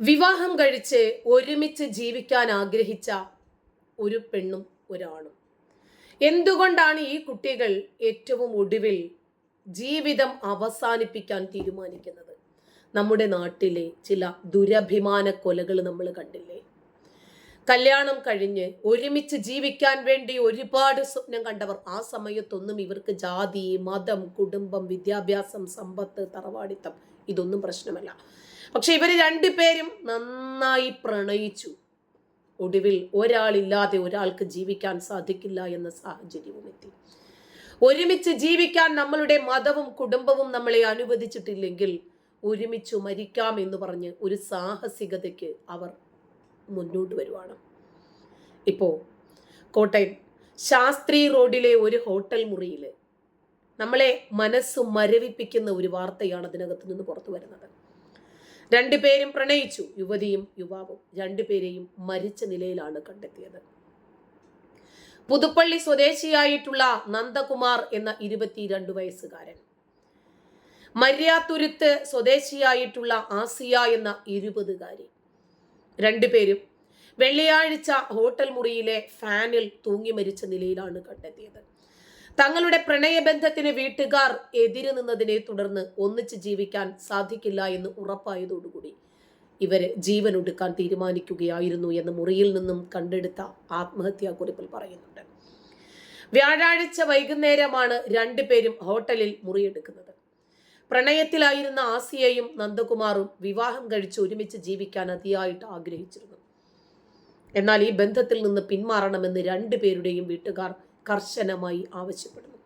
വിവാഹം കഴിച്ച് ഒരുമിച്ച് ജീവിക്കാൻ ആഗ്രഹിച്ച ഒരു പെണ്ണും ഒരാണും. എന്തുകൊണ്ടാണ് ഈ കുട്ടികൾ ഏറ്റവും ഒടുവിൽ ജീവിതം അവസാനിപ്പിക്കാൻ തീരുമാനിക്കുന്നത്? നമ്മുടെ നാട്ടിലെ ചില ദുരഭിമാന കൊലകൾ നമ്മൾ കണ്ടില്ലേ? കല്യാണം കഴിഞ്ഞ് ഒരുമിച്ച് ജീവിക്കാൻ വേണ്ടി ഒരുപാട് സ്വപ്നം കണ്ടവർ ആ സമയത്തൊന്നും ഇവർക്ക് ജാതി മതം കുടുംബം വിദ്യാഭ്യാസം സമ്പത്ത് തറവാടിത്തം ഇതൊന്നും പ്രശ്നമല്ല. പക്ഷെ ഇവർ രണ്ടുപേരും നന്നായി പ്രണയിച്ചു. ഒടുവിൽ ഒരാളില്ലാതെ ഒരാൾക്ക് ജീവിക്കാൻ സാധിക്കില്ല എന്ന സാഹചര്യവും എത്തി. ഒരുമിച്ച് ജീവിക്കാൻ നമ്മളുടെ മതവും കുടുംബവും നമ്മളെ അനുവദിച്ചിട്ടില്ലെങ്കിൽ ഒരുമിച്ച് മരിക്കാം എന്ന് പറഞ്ഞ് ഒരു സാഹസികതയ്ക്ക് അവർ മുന്നോട്ട് വരുവാണ്. ഇപ്പോൾ കോട്ടയം ശാസ്ത്രി റോഡിലെ ഒരു ഹോട്ടൽ മുറിയിൽ നമ്മളെ മനസ്സ് മരവിപ്പിക്കുന്ന ഒരു വാർത്തയാണ് അതിനകത്ത് നിന്ന് പുറത്തു വരുന്നത്. രണ്ടുപേരും പ്രണയിച്ചു. യുവതിയും യുവാവും രണ്ടുപേരെയും മരിച്ച നിലയിലാണ് കണ്ടെത്തിയത്. പുതുപ്പള്ളി സ്വദേശിയായിട്ടുള്ള നന്ദകുമാർ എന്ന ഇരുപത്തിരണ്ട് വയസ്സുകാരൻ. മര്യാത്തുരുത്ത് സ്വദേശിയായിട്ടുള്ള ആസിയ എന്ന ഇരുപതുകാരി. രണ്ടുപേരും വെള്ളിയാഴ്ച ഹോട്ടൽ മുറിയിലെ ഫാനിൽ തൂങ്ങി മരിച്ച നിലയിലാണ് കണ്ടെത്തിയത്. തങ്ങളുടെ പ്രണയബന്ധത്തിന് വീട്ടുകാർ എതിര് നിന്നതിനെ തുടർന്ന് ഒന്നിച്ച് ജീവിക്കാൻ സാധിക്കില്ല എന്ന് ഉറപ്പായതോടുകൂടി ഇവർ ജീവൻ ഒടുക്കാൻ തീരുമാനിക്കുകയായിരുന്നു എന്ന് മുറിയിൽ നിന്നും കണ്ടെടുത്ത ആത്മഹത്യാ കുറിപ്പിൽ പറയുന്നുണ്ട്. വ്യാഴാഴ്ച വൈകുന്നേരമാണ് രണ്ടുപേരും ഹോട്ടലിൽ മുറിയെടുക്കുന്നത്. പ്രണയത്തിലായിരുന്ന ആസിയയും നന്ദകുമാറും വിവാഹം കഴിച്ച് ഒരുമിച്ച് ജീവിക്കാൻ അതിയായിട്ട് ആഗ്രഹിച്ചിരുന്നു. എന്നാൽ ഈ ബന്ധത്തിൽ നിന്ന് പിന്മാറണമെന്ന് രണ്ടുപേരുടെയും വീട്ടുകാർ കർശനമായി ആവശ്യപ്പെടുന്നു.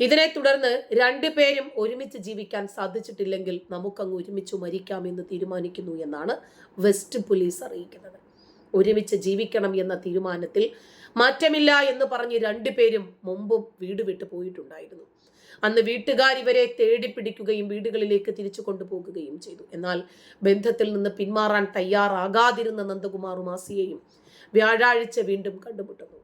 ഇതിനെ തുടർന്ന് രണ്ടു പേരും ഒരുമിച്ച് ജീവിക്കാൻ സാധിച്ചിട്ടില്ലെങ്കിൽ നമുക്കങ്ങ് ഒരുമിച്ച് മരിക്കാമെന്ന് തീരുമാനിക്കുന്നു എന്നാണ് വെസ്റ്റ് പോലീസ് അറിയിക്കുന്നത്. ഒരുമിച്ച് ജീവിക്കണം എന്ന തീരുമാനത്തിൽ മാറ്റമില്ല എന്ന് പറഞ്ഞ് രണ്ടുപേരും മുമ്പും വീട് വിട്ടു പോയിട്ടുണ്ടായിരുന്നു. അന്ന് വീട്ടുകാർ ഇവരെ തേടി പിടിക്കുകയും വീടുകളിലേക്ക് തിരിച്ചു കൊണ്ടുപോകുകയും ചെയ്തു. എന്നാൽ ബന്ധത്തിൽ നിന്ന് പിന്മാറാൻ തയ്യാറാകാതിരുന്ന നന്ദകുമാറും ആസിയയും വ്യാഴാഴ്ച വീണ്ടും കണ്ടുമുട്ടുന്നു.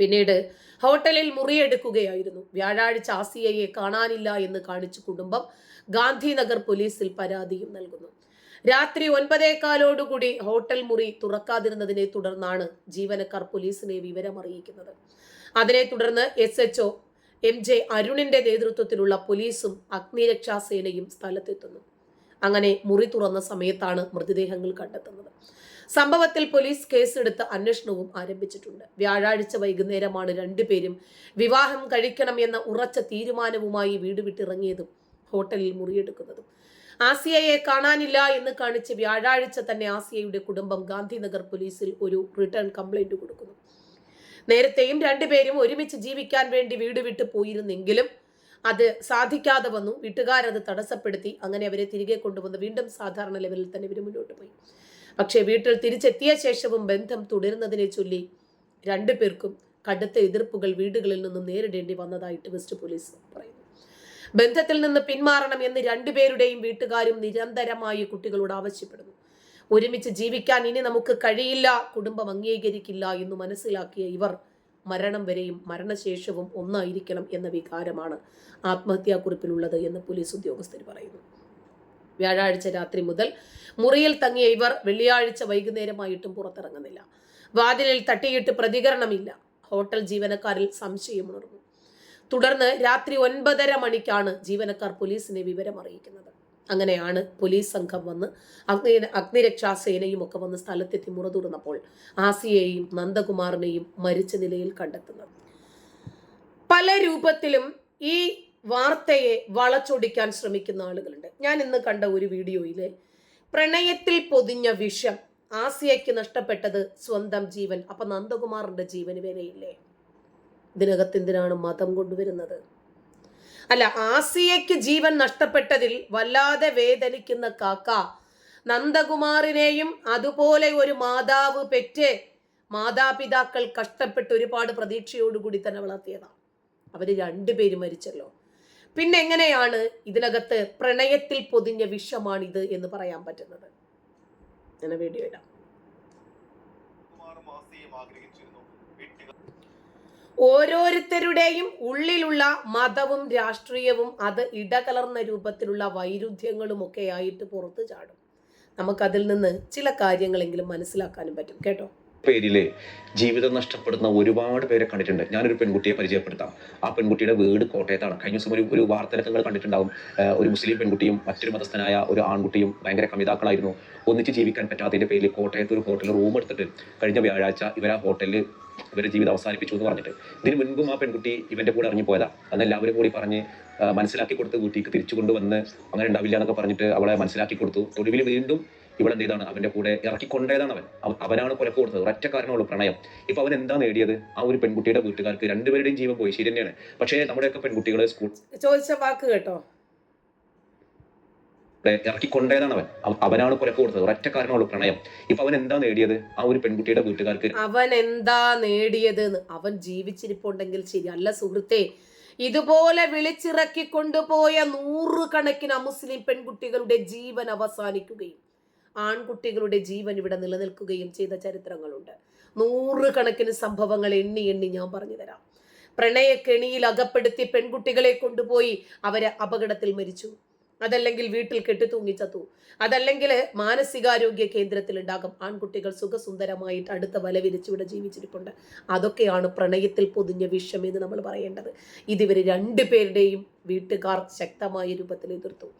പിന്നീട് ഹോട്ടലിൽ മുറിയെടുക്കുകയായിരുന്നു. വ്യാഴാഴ്ച ആസിയയെ കാണാനില്ല എന്ന് കാണിച്ചു കുടുംബം ഗാന്ധിനഗർ പോലീസിൽ പരാതിയും നൽകുന്നു. രാത്രി ഒൻപതേക്കാലോടുകൂടി ഹോട്ടൽ മുറി തുറക്കാതിരുന്നതിനെ തുടർന്നാണ് ജീവനക്കാർ പോലീസിനെ വിവരം അറിയിക്കുന്നത് അതിനെ തുടർന്ന് എസ് എച്ച് എം ജെ അരുണിന്റെ നേതൃത്വത്തിലുള്ള പോലീസും അഗ്നിരക്ഷാസേനയും സ്ഥലത്തെത്തുന്നു. അങ്ങനെ മുറി തുറന്ന സമയത്താണ് മൃതദേഹങ്ങൾ കണ്ടെത്തുന്നത്. സംഭവത്തിൽ പോലീസ് കേസെടുത്ത് അന്വേഷണവും ആരംഭിച്ചിട്ടുണ്ട്. വ്യാഴാഴ്ച വൈകുന്നേരമാണ് രണ്ടുപേരും വിവാഹം കഴിക്കണം എന്ന ഉറച്ച തീരുമാനവുമായി വീട് വിട്ടിറങ്ങിയതും ഹോട്ടലിൽ മുറിയെടുക്കുന്നതും. ആസിയയെ കാണാനില്ല എന്ന് കാണിച്ച് വ്യാഴാഴ്ച തന്നെ ആസിയയുടെ കുടുംബം ഗാന്ധിനഗർ പോലീസിൽ ഒരു റിട്ടേൺ കംപ്ലൈന്റ് കൊടുക്കുന്നു. നേരത്തെയും രണ്ടുപേരും ഒരുമിച്ച് ജീവിക്കാൻ വേണ്ടി വീട് വിട്ടു പോയിരുന്നെങ്കിലും അത് സാധിക്കാതെ വന്നു. വീട്ടുകാരത് തടസ്സപ്പെടുത്തി. അങ്ങനെ അവരെ തിരികെ കൊണ്ടുവന്ന് വീണ്ടും സാധാരണ ലെവലിൽ തന്നെ ഇവർ മുന്നോട്ട് പോയി. പക്ഷേ വീട്ടിൽ തിരിച്ചെത്തിയ ശേഷവും ബന്ധം തുടരുന്നതിനെ ചൊല്ലി രണ്ടു പേർക്കും കടുത്ത എതിർപ്പുകൾ വീടുകളിൽ നിന്നും നേരിടേണ്ടി വന്നതായിട്ട് വെസ്റ്റ് പോലീസ് പറയുന്നു. ബന്ധത്തിൽ നിന്ന് പിന്മാറണം എന്ന് രണ്ടുപേരുടെയും വീട്ടുകാരും നിരന്തരമായി കുട്ടികളോട് ആവശ്യപ്പെടുന്നു. ഒരുമിച്ച് ജീവിക്കാൻ ഇനി നമുക്ക് കഴിയില്ല കുടുംബം അംഗീകരിക്കില്ല എന്ന് മനസ്സിലാക്കിയ ഇവർ മരണം വരെയും മരണശേഷവും ഒന്നായിരിക്കണം എന്ന വികാരമാണ് ആത്മഹത്യാക്കുറിപ്പിലുള്ളത് എന്ന് പോലീസ് ഉദ്യോഗസ്ഥർ പറയുന്നു. വ്യാഴാഴ്ച രാത്രി മുതൽ മുറിയിൽ തങ്ങിയ ഇവർ വെള്ളിയാഴ്ച വൈകുന്നേരമായിട്ടും പുറത്തിറങ്ങുന്നില്ല. വാതിലിൽ തട്ടിയിട്ട് പ്രതികരണമില്ല. ഹോട്ടൽ ജീവനക്കാരിൽ സംശയമുണർന്നു തുടർന്ന് രാത്രി ഒൻപതര മണിക്കാണ് ജീവനക്കാർ പോലീസിനെ വിവരം അറിയിക്കുന്നത്. അങ്ങനെയാണ് പോലീസ് സംഘം വന്ന് അഗ്നി അഗ്നിരക്ഷാസേനയും ഒക്കെ വന്ന് സ്ഥലത്തെത്തി മുറ തുറന്നപ്പോൾ ആസിയെയും നന്ദകുമാറിനെയും മരിച്ച നിലയിൽ കണ്ടെത്തുന്നത്. പല രൂപത്തിലും ഈ വാർത്തയെ വളച്ചൊടിക്കാൻ ശ്രമിക്കുന്ന ആളുകളുണ്ട്. ഞാൻ ഇന്ന് കണ്ട ഒരു വീഡിയോയിൽ പ്രണയത്തിൽ പൊതിഞ്ഞ വിഷം ആസിയയ്ക്ക് നഷ്ടപ്പെട്ടത് സ്വന്തം ജീവൻ. അപ്പൊ നന്ദകുമാറിന്റെ ജീവന് വരെയില്ലേ ഇതിനകത്ത് എന്തിനാണ് മതം കൊണ്ടുവരുന്നത്? അല്ല ആസിയയ്ക്ക് ജീവൻ നഷ്ടപ്പെട്ടതിൽ വല്ലാതെ വേദനിക്കുന്ന കാക്ക നന്ദകുമാറിനെയും അതുപോലെ ഒരു മാതാവ് പെറ്റ് മാതാപിതാക്കൾ കഷ്ടപ്പെട്ട് ഒരുപാട് പ്രതീക്ഷയോടുകൂടി തന്നെ വളർത്തിയതാണ് അവർ രണ്ടുപേരും മരിച്ചല്ലോ. പിന്നെ എങ്ങനെയാണ് ഇതിനകത്ത് പ്രണയത്തിൽ പൊതിഞ്ഞ വിഷമാണിത് എന്ന് പറയാൻ പറ്റുന്നത്? വീഡിയോ ഇടാം. ഓരോരുത്തരുടെയും ഉള്ളിലുള്ള മതവും രാഷ്ട്രീയവും അത് ഇടകലർന്ന രൂപത്തിലുള്ള വൈരുദ്ധ്യങ്ങളും ഒക്കെ ആയിട്ട് പുറത്തു ചാടും. നമുക്കതിൽ നിന്ന് ചില കാര്യങ്ങളെങ്കിലും മനസ്സിലാക്കാനും പറ്റും. കേട്ടോ? പേരിൽ ജീവിതം നഷ്ടപ്പെടുന്ന ഒരുപാട് പേരെ കണ്ടിട്ടുണ്ട്. ഞാനൊരു പെൺകുട്ടിയെ പരിചയപ്പെടുത്താം. ആ പെൺകുട്ടിയുടെ വീട് കോട്ടയത്താണ്. കഴിഞ്ഞ ദിവസം ഒരു ഒരു വാർത്തയിലൊക്കെ നിങ്ങൾ കണ്ടിട്ടുണ്ടാവും ഒരു മുസ്ലിം പെൺകുട്ടിയും മറ്റൊരു മതസ്ഥനായ ഒരു ആൺകുട്ടിയും ഭയങ്കര കമിതാക്കളായിരുന്നു. ഒന്നിച്ച് ജീവിക്കാൻ പറ്റാത്തതിന്റെ പേരിൽ കോട്ടയത്ത് ഒരു ഹോട്ടലിൽ റൂം എടുത്തിട്ട് കഴിഞ്ഞ വ്യാഴാഴ്ച ഇവർ ആ ഹോട്ടലിൽ ഇവരുടെ ജീവിതം അവസാനിപ്പിച്ചു എന്ന് പറഞ്ഞിട്ട്. ഇതിന് മുൻപും ആ പെൺകുട്ടി ഇവന്റെ കൂടെ ഇറങ്ങി പോയതാ എല്ലാവരും കൂടി പറഞ്ഞ് മനസ്സിലാക്കി കൊടുത്ത് വീട്ടിലേക്ക് തിരിച്ചു കൊണ്ടുവന്ന് അങ്ങനെ ഉണ്ടാവില്ല എന്നൊക്കെ പറഞ്ഞിട്ട് അവളെ മനസ്സിലാക്കി കൊടുത്തു. ഒടുവിൽ വീണ്ടും ഇവിടെ എന്ത് ചെയ്താണ് അവന്റെ കൂടെ ഇറക്കി കൊണ്ടേതാണ് അവൻ അവനാണ് കൊലക്ക് കൊടുത്തത്. ഒരൊറ്റ കാരണമുള്ളൂ പ്രണയം. ഇപ്പൊ അവൻ എന്താ നേടിയത്? ആ ഒരു പെൺകുട്ടിയുടെ വീട്ടുകാർക്ക് രണ്ടുപേരുടെയും ജീവൻ പോയി. ശരി തന്നെയാണ്. പക്ഷേ നമ്മുടെയൊക്കെ പെൺകുട്ടികളെ സ്കൂൾ ചോദിച്ച വാക്ക് കേട്ടോ? ഇറക്കി കൊണ്ടേതാണ് അവൻ. അവനാണ് കൊലക്ക് കൊടുത്തത്. ഒരൊറ്റ കാരണമുള്ളൂ പ്രണയം. ഇപ്പൊ അവൻ എന്താ നേടിയത്? ആ ഒരു പെൺകുട്ടിയുടെ വീട്ടുകാർക്ക് അവൻ എന്താ നേടിയത് അവൻ ജീവിച്ചിരിപ്പുണ്ടെങ്കിൽ ശരി അല്ല സുഹൃത്തെ. ഇതുപോലെ വിളിച്ചിറക്കി കൊണ്ടുപോയ നൂറുകണക്കിന് അമുസ്ലിം പെൺകുട്ടികളുടെ ജീവൻ അവസാനിക്കുകയും ആൺകുട്ടികളുടെ ജീവൻ ഇവിടെ നിലനിൽക്കുകയും ചെയ്ത ചരിത്രങ്ങളുണ്ട്. നൂറുകണക്കിന് സംഭവങ്ങൾ എണ്ണി എണ്ണി ഞാൻ പറഞ്ഞു തരാം. പ്രണയക്കെണിയിൽ അകപ്പെടുത്തി പെൺകുട്ടികളെ കൊണ്ടുപോയി അവരെ അപകടത്തിൽ മരിച്ചു. അതല്ലെങ്കിൽ വീട്ടിൽ കെട്ടിത്തൂങ്ങി ചത്തു. അതല്ലെങ്കിൽ മാനസികാരോഗ്യ കേന്ദ്രത്തിൽ ഉണ്ടാകും. ആൺകുട്ടികൾ സുഖസുന്ദരമായിട്ട് അടുത്ത വല വിരിച്ചിവിടെ ജീവിച്ചിരിപ്പുണ്ട്. അതൊക്കെയാണ് പ്രണയത്തിൽ പൊതിഞ്ഞ വിഷം എന്ന് നമ്മൾ പറയേണ്ടത്. ഇതിവർ രണ്ടുപേരുടെയും വീട്ടുകാർ ശക്തമായ രൂപത്തിൽ എതിർത്തു.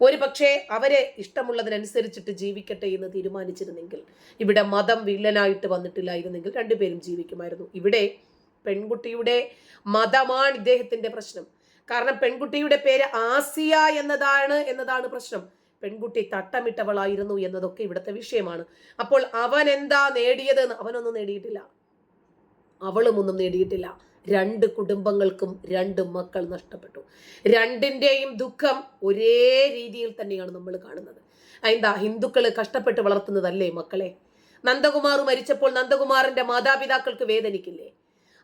ഒരു പക്ഷേ അവരെ ഇഷ്ടമുള്ളതിനനുസരിച്ചിട്ട് ജീവിക്കട്ടെ എന്ന് തീരുമാനിച്ചിരുന്നെങ്കിൽ ഇവിടെ മതം വില്ലനായിട്ട് വന്നിട്ടില്ലായിരുന്നെങ്കിൽ രണ്ടുപേരും ജീവിക്കുമായിരുന്നു. ഇവിടെ പെൺകുട്ടിയുടെ മതമാണ് ഇദ്ദേഹത്തിന്റെ പ്രശ്നം. കാരണം പെൺകുട്ടിയുടെ പേര് ആസിയ എന്നതാണ് എന്നതാണ് പ്രശ്നം. പെൺകുട്ടി തട്ടമിട്ടവളായിരുന്നു എന്നതൊക്കെ ഇവിടുത്തെ വിഷയമാണ്. അപ്പോൾ അവൻ എന്താ നേടിയത് അവനൊന്നും നേടിയിട്ടില്ല. അവളും ഒന്നും നേടിയിട്ടില്ല. രണ്ട് കുടുംബങ്ങൾക്കും രണ്ട് മക്കൾ നഷ്ടപ്പെട്ടു. രണ്ടിന്റെയും ദുഃഖം ഒരേ രീതിയിൽ തന്നെയാണ് നമ്മൾ കാണുന്നത്. എന്താ ഹിന്ദുക്കൾ കഷ്ടപ്പെട്ട് വളർത്തുന്നതല്ലേ മക്കളെ? നന്ദകുമാർ മരിച്ചപ്പോൾ നന്ദകുമാറിന്റെ മാതാപിതാക്കൾക്ക് വേദനിക്കില്ലേ?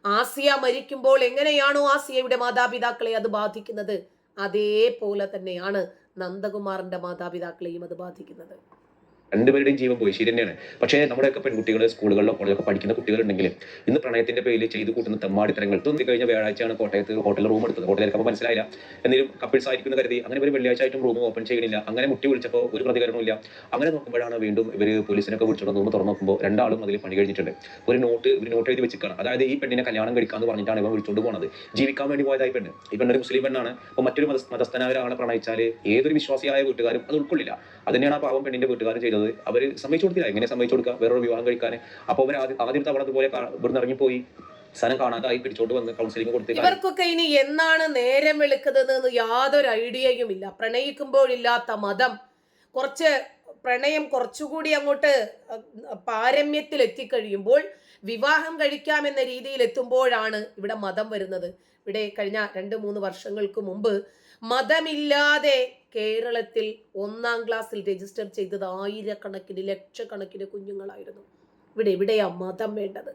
ആസിയ മരിക്കുമ്പോൾ എങ്ങനെയാണോ ആസിയയുടെ മാതാപിതാക്കളെ അത് ബാധിക്കുന്നത്? അതേപോലെ തന്നെയാണ് നന്ദകുമാറിന്റെ മാതാപിതാക്കളെയും അത് ബാധിക്കുന്നത്. രണ്ടുപേരുടെയും ജീവൻ പോയി. ശരി തന്നെയാണ്. പക്ഷേ നമ്മുടെയൊക്കെ പെൺകുട്ടികൾ സ്കൂളുകളിലോ കോളേജിലൊക്കെ പഠിക്കുന്ന കുട്ടികളുണ്ടെങ്കിൽ ഇന്ന് പ്രണയത്തിന്റെ പേരിൽ ചെയ്തു കൂട്ടുന്ന തെമ്മാടിത്തരങ്ങൾ തോന്നി കഴിഞ്ഞ വ്യാഴാഴ്ചയാണ് കോട്ടയത്ത് ഹോട്ടലിൽ റൂം എടുത്തത്. ഹോട്ടലിൽ അപ്പോൾ മനസ്സിലായില്ല. എന്തെങ്കിലും കപ്പിൾസ് ആയിരിക്കുന്ന കരുതി. അങ്ങനെ ഒരു വെള്ളിയാഴ്ച ആയിട്ടും റൂം ഓപ്പൺ ചെയ്യണില്ല. അങ്ങനെ മുട്ടി വിളിച്ചപ്പോൾ ഒരു പ്രതികരണമില്ല അങ്ങനെ നോക്കുമ്പോഴാണ് വീണ്ടും ഇവർ പോലീസിനൊക്കെ വിളിച്ചോണ്ട് റൂം തുറന്നു നോക്കുമ്പോൾ രണ്ടാളും അതിൽ പണി കഴിഞ്ഞിട്ടുണ്ട്. ഒരു നോട്ട് ഒരു നോട്ട് എഴുതി വെച്ചിരിക്കുകയാണ്. അതായത് ഈ പെണ്ണിനെ കല്യാണം കഴിക്കാന്ന് പറഞ്ഞിട്ടാണ് ഇവൻ വിളിച്ചോണ്ട് പോകുന്നത് ജീവിക്കാൻ വേണ്ടി പോയതായി പെണ്ണ്. ഈ പെണ്ണൊരു മുസ്ലിം പെണ്ണാണ്. അപ്പോൾ മറ്റൊരു മത മതസ്ഥനായ ഒരാളെ പ്രണയിച്ചാൽ ഏതൊരു വിശ്വാസിയായ വീട്ടുകാരും അത് ഉൾക്കൊള്ളില്ല. അത് തന്നെയാണ് ആ പാവം പെണ്ണിന്റെ വീട്ടുകാർ ചെയ്തത്. അവർ സമ്മതിച്ചു കൊടുത്തില്ല. എങ്ങനെ സമ്മതിച്ചു കൊടുക്കുക വേറൊരു വിവാഹം കഴിക്കാൻ അപ്പോൾ അവർ ആദ്യം ആദ്യം തവണ അതുപോലെ ഇവിടുന്ന് ഇറങ്ങിപ്പോയി. സ്ഥലം കാണാതായി. പിടിച്ചോണ്ട് വന്ന് കൗൺസിലിംഗ് കൊടുത്തു ഇവർക്കൊക്കെ ഇനി എന്നാണ് നേരം വെളുക്കുന്നതെന്ന് യാതൊരു ഐഡിയയും ഇല്ല. പ്രണയിക്കുമ്പോഴില്ലാത്ത മതം. കുറച്ച് പ്രണയം കുറച്ചുകൂടി അങ്ങോട്ട് പാരമ്യത്തിൽ എത്തിക്കഴിയുമ്പോൾ വിവാഹം കഴിക്കാമെന്ന രീതിയിൽ എത്തുമ്പോഴാണ് ഇവിടെ മതം വരുന്നത്. ഇവിടെ കഴിഞ്ഞ രണ്ട് മൂന്ന് വർഷങ്ങൾക്ക് മുമ്പ് മതമില്ലാതെ കേരളത്തിൽ ഒന്നാം ക്ലാസ്സിൽ രജിസ്റ്റർ ചെയ്തത് ആയിരക്കണക്കിന് ലക്ഷക്കണക്കിന് കുഞ്ഞുങ്ങളായിരുന്നു. ഇവിടെ എവിടെയാ മതം വേണ്ടത്?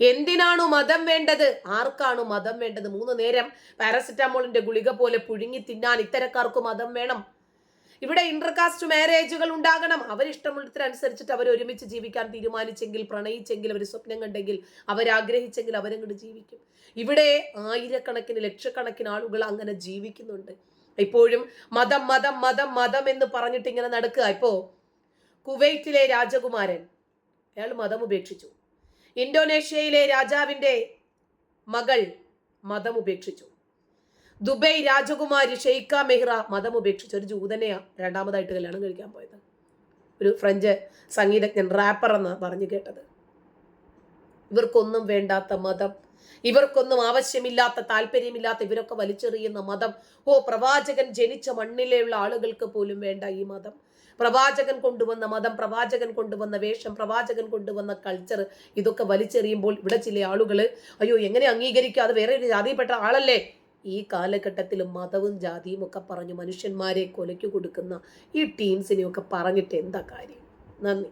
എന്തിനാണു മതം വേണ്ടത്? ആർക്കാണു മതം വേണ്ടത്? മൂന്ന് നേരം പാരസെറ്റാമോളിന്റെ ഗുളിക പോലെ പുഴുങ്ങി തിന്നാൻ ഇത്തരക്കാർക്ക് മതം വേണം. ഇവിടെ ഇന്റർകാസ്റ്റ് മാരേജുകൾ ഉണ്ടാകണം. അവരിഷ്ടമുള്ളതിനനുസരിച്ചിട്ട് അവർ ഒരുമിച്ച് ജീവിക്കാൻ തീരുമാനിച്ചെങ്കിൽ പ്രണയിച്ചെങ്കിൽ അവർ സ്വപ്നം കണ്ടെങ്കിൽ അവരാഗ്രഹിച്ചെങ്കിൽ അവരങ്ങോട്ട് ജീവിക്കും. ഇവിടെ ആയിരക്കണക്കിന് ലക്ഷക്കണക്കിന് ആളുകൾ അങ്ങനെ ജീവിക്കുന്നുണ്ട്. ഇപ്പോഴും മതം മതം മതം മതം എന്ന് പറഞ്ഞിട്ട് ഇങ്ങനെ നടക്കുക. ഇപ്പോ കുവൈറ്റിലെ രാജകുമാരൻ അയാൾ മതം ഉപേക്ഷിച്ചു. ഇന്തോനേഷ്യയിലെ രാജാവിന്റെ മകൾ മതം ഉപേക്ഷിച്ചു. ദുബൈ രാജകുമാരി ഷെയ്ഖ മെഹ്റ മതം ഉപേക്ഷിച്ച് ഒരു ജൂതനെയാ രണ്ടാമതായിട്ട് കല്യാണം കഴിക്കാൻ പോയത്. ഒരു ഫ്രഞ്ച് സംഗീതജ്ഞൻ റാപ്പർ എന്ന് പറഞ്ഞു കേട്ടത്. ഇവർക്കൊന്നും വേണ്ടാത്ത മതം. ഇവർക്കൊന്നും ആവശ്യമില്ലാത്ത താല്പര്യമില്ലാത്ത ഇവരൊക്കെ വലിച്ചെറിയുന്ന മതം. ഓ പ്രവാചകൻ ജനിച്ച മണ്ണിലെയുള്ള ആളുകൾക്ക് പോലും വേണ്ട ഈ മതം. പ്രവാചകൻ കൊണ്ടുവന്ന മതം പ്രവാചകൻ കൊണ്ടുവന്ന വേഷം പ്രവാചകൻ കൊണ്ടുവന്ന കൾച്ചർ ഇതൊക്കെ വലിച്ചെറിയുമ്പോൾ ഇവിടെ ചില ആളുകൾ അയ്യോ എങ്ങനെ അംഗീകരിക്കുക അത് വേറെ ഒരു ജാതിയിൽപ്പെട്ട ആളല്ലേ? ഈ കാലഘട്ടത്തിൽ മതവും ജാതിയും ഒക്കെ പറഞ്ഞ് മനുഷ്യന്മാരെ കൊലയ്ക്ക് കൊടുക്കുന്ന ഈ ടീംസിനെയൊക്കെ പറഞ്ഞിട്ട് എന്താ കാര്യം? നന്ദി.